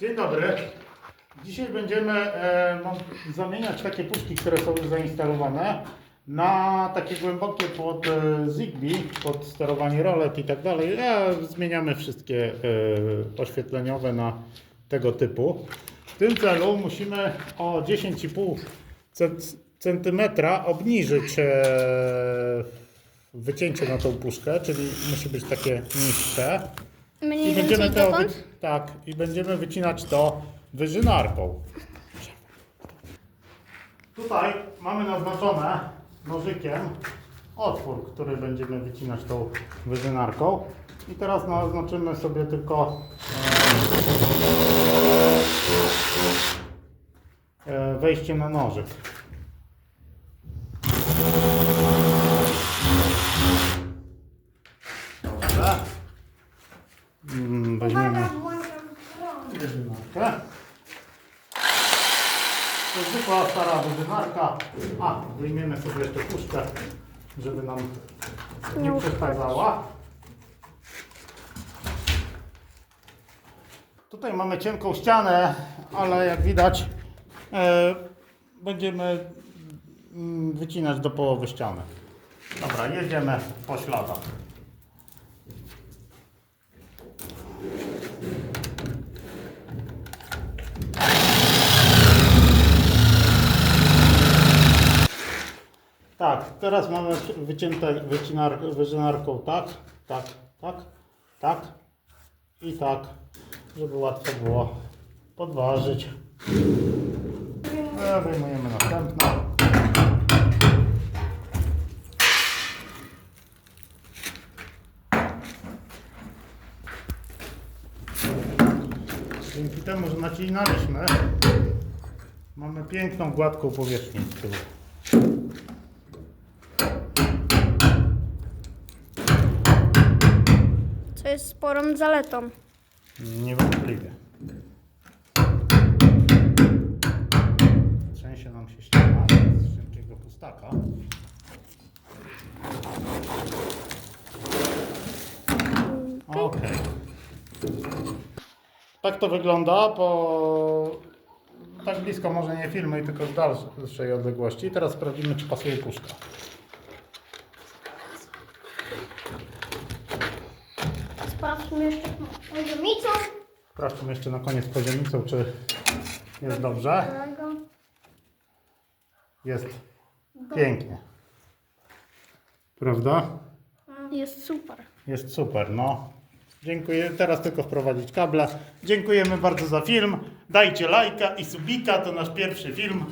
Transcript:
Dzień dobry. Dzisiaj będziemy e, zamieniać takie puszki, które są już zainstalowane na takie głębokie pod e, Zigbee, pod sterowanie rolet i tak dalej. A zmieniamy wszystkie e, oświetleniowe na tego typu. W tym celu musimy o 10,5 cent- centymetra obniżyć e, wycięcie na tą puszkę, czyli musi być takie niższe. I będziemy to, wy... tak, i będziemy wycinać to wyżynarką. Tutaj mamy naznaczone nożykiem otwór, który będziemy wycinać tą wyżynarką. I teraz naznaczymy sobie tylko e, e, wejście na nożyk. Dobra. Mm, Weźmiemy wyżynarkę. To zwykła stara wyżynarka. A, wyjmiemy sobie jeszcze puszkę, żeby nam nie przeszkadzała. Tutaj mamy cienką ścianę, ale jak widać e, będziemy mm, wycinać do połowy ściany. Dobra, jedziemy po śladach. Tak, teraz mamy wycięte wycinar, wyżynarką tak, tak, tak, tak i tak, żeby łatwo było podważyć. No, Wyjmujemy następną. Dzięki temu, że nacinaliśmy, mamy piękną, gładką powierzchnię z tyłu. Co jest sporą zaletą. Niewątpliwie. Trzęsie nam się ściana z szybkiego pustaka. Okej. Tak to wygląda po... Tak blisko może nie filmuj, tylko z dalszej odległości. Teraz sprawdzimy, czy pasuje puszka. Sprawdźmy jeszcze poziomicą. Sprawdźmy jeszcze na koniec poziomicą, czy jest dobrze. Jest pięknie. Prawda? Jest super. Jest super, no. Dziękuję. Teraz tylko wprowadzić kable. Dziękujemy bardzo za film. Dajcie lajka i subika. To nasz pierwszy film.